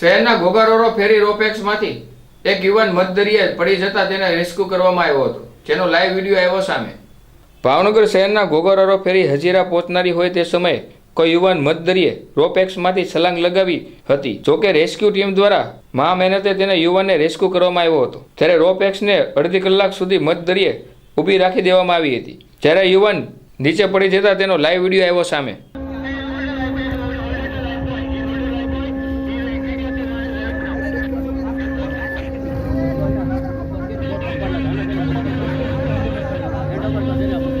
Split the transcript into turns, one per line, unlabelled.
શહેરના ઘોઘારોરો ફેરી રોપેક્સમાંથી એક યુવાન મધદરિયે પડી જતા તેને રેસ્ક્યુ કરવામાં આવ્યો હતો, જેનો લાઈવ વીડિયો આવ્યો સામે. ભાવનગર શહેરના ઘોઘારોરો ફેરી હજીરા પહોંચનારી હોય તે સમયે કોઈ યુવાન મધદરિયે રોપેક્સમાંથી છલાંગ લગાવી હતી જોકે રેસ્ક્યુ ટીમ દ્વારા મહા મહેનતે તેને યુવાનને રેસ્ક્યુ કરવામાં આવ્યો હતો. ત્યારે રોપેક્સને અડધી કલાક સુધી મધદરિયે ઊભી રાખી દેવામાં આવી હતી. જ્યારે યુવાન નીચે પડી જતા તેનો લાઈવ વીડિયો આવ્યો સામે.